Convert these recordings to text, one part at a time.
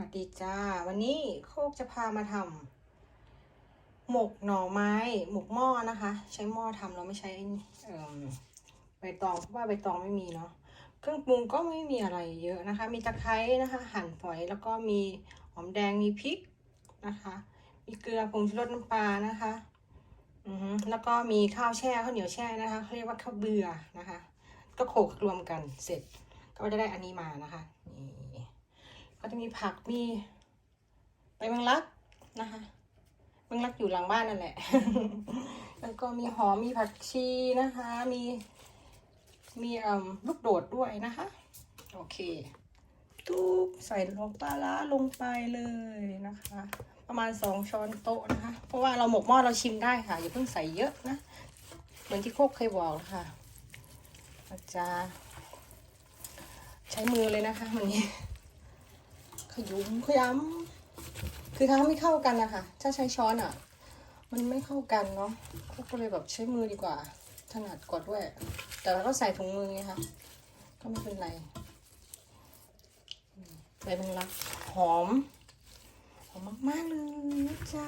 วัสดีจ้า วันนี้โคกจะพามาทำหมกหน่อไม้ หมกหม้อนะคะ ใช้หม้อทำเราไม่ใช้เอิ่มใบตองเพราะว่าใบตองไม่มีเนาะเครื่องปรุงก็ไม่มีอะไรเยอะนะคะ มีตะไคร้นะคะ หั่นฝอยแล้วก็มีหอมแดงมีพริกนะคะ มีเกลือผงชูรสน้ำปลานะคะอือแล้วก็มีข้าวแช่ข้าวเหนียวแช่นะคะเขาเรียกว่าข้าวเบื่อนะคะ ก็โขลกรวมกันเสร็จ ก็จะได้อันนี้มานะคะนี่ ก็จะมีผักมีใบแมงลักนะคะแมงลักอยู่หลังบ้านนั่นแหละ แล้วก็มีหอมมีผักชีนะคะ มีมีอ่มลูกโดดด้วยนะคะ โอเคทุบใส่ลงปลาร้าลงไปเลยนะคะ ประมาณสองช้อนโต๊ะนะคะ เพราะว่าเราหมกหม้อเราชิมได้ค่ะอย่าเพิ่งใส่เยอะนะเหมือนที่โคกเคยบอกนะคะอาจารย์ใช้มือเลยนะคะวันนี้ ขยุมขยำคือทำไม่เข้ากันนะคะ ถ้าใช้ช้อนอะ มันไม่เข้ากันเนาะก็เลยแบบใช้มือดีกว่า ถนัดกว่าด้วย แต่เราก็ใส่ถุงมือไงคะก็ไม่เป็นไรอืมใบเป็นรักหอมหอมมากๆเลยนะจ๊ะ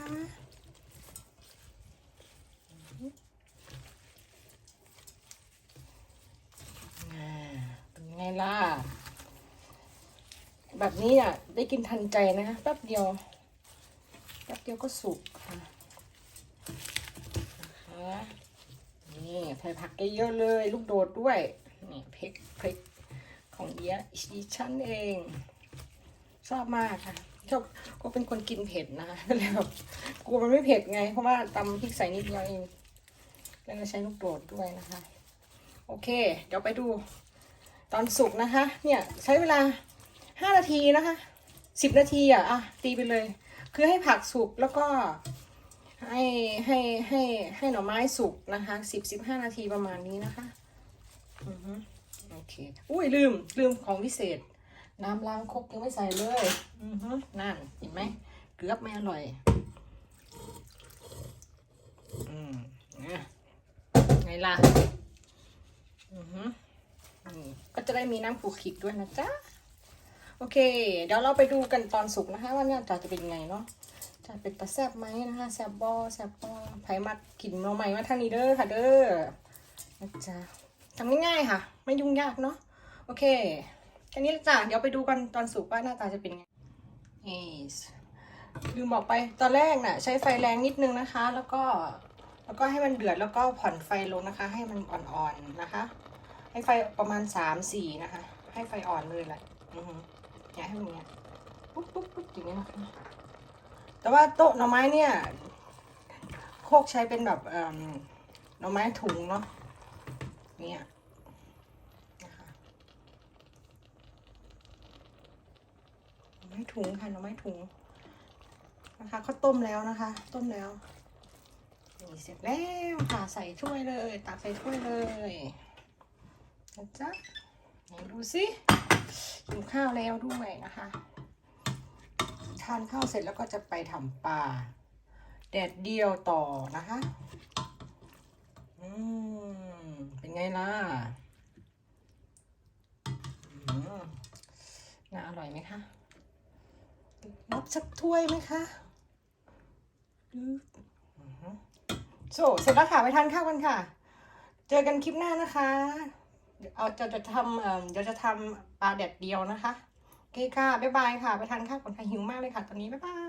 อ่าเป็นไงล่ะ แบบนี้อะได้กินทันใจนะแป๊บเดียวแป๊บเดียวก็สุกค่ะนี่ใส่ผักเยอะเลย ลูกโดดด้วย นี่พริกพริกของเดียอีชั้นเอง ชอบมากค่ะชอบก็เป็นคนกินเผ็ดนะคะก็เลยแบบกลัวมันไม่เผ็ดไง เพราะว่าตำพริกใส่นิดเดียวเองแล้วก็ใช้ลูกโดดด้วยนะคะ โอเค เดี๋ยวไปดูตอนสุกนะคะ เนี่ยใช้เวลา ห้านาทีนะคะสิบนาทีอะอะตีไปเลย คือให้ผักสุกแล้วก็ให้ให้ให้ให้หน่อไม้สุกนะคะสิบสิบห้านาทีประมาณนี้นะคะอือฮึโอเคอุ้ยลืมลืมของพิเศษ น้ำล้างครกยังไม่ใส่เลยอือฮึนั่นเห็นไหมเกือบไม่อร่อยอืมเนี่ยไงล่ะอือฮึอืมก็จะได้มีน้ำขูขิกด้วยนะจ๊ะ โอเค เดี๋ยวเราไปดูกันตอนสุกนะคะ ว่าเนี่ยจะจะเป็นยังไงเนาะจะเป็นตาแซบไหมนะคะแซบบอแซบบอไผ่มักกินเราใหม่มาทางนี้เด้อค่ะเด้อนะจ๊ะทำง่ายๆค่ะ ไม่ยุ่งยากเนาะโอเคแค่นี้ละจ้ะเดี๋ยวไปดูกันตอนสุกว่าหน้าตาจะเป็นยังไงเอสลืมบอกไปตอนแรกน่ะ ใช้ไฟแรงนิดนึงนะคะ แล้วก็แล้วก็ให้มันเดือดแล้วก็ผ่อนไฟลงนะคะ ให้มันอ่อนๆนะคะ ให้ไฟประมาณสามสี่นะคะ ให้ไฟอ่อนเลยแหละ อือฮึอย่าให้มันเนี้ยปุ๊บปุ๊บปุ๊บอย่างนี้นะคะแต่ว่าโต๊ะหน่อไม้เนี่ย โคกใช้เป็นแบบหน่อไม้ถุงเนาะเนี่ยนะคะหน่อไม้ถุงค่ะหน่อไม้ถุงนะคะเขาต้มแล้วนะคะ ต้มแล้วนี่เสร็จแล้วค่ะใส่ถ้วยเลย ตักใส่ถ้วยเลยนะจ๊ะ ไหนดูสิกินข้าวแล้วด้วยนะคะ ทานข้าวเสร็จแล้วก็จะไปทำปลาแดดเดียวต่อนะคะ อืม เป็นไงล่ะอืมน่าอร่อยไหมคะรับสักถ้วยไหมคะโซเสร็จแล้วค่ะ ไปทานข้าวกันค่ะ เจอกันคลิปหน้านะคะ เอาจะจะทำเออเดี๋ยวจะทำปลาแดดเดียวนะคะ โอเคค่ะ บ๊ายบายค่ะ ไปทานข้าวก่อนค่ะหิวมากเลยค่ะ ตอนนี้ บ๊ายบาย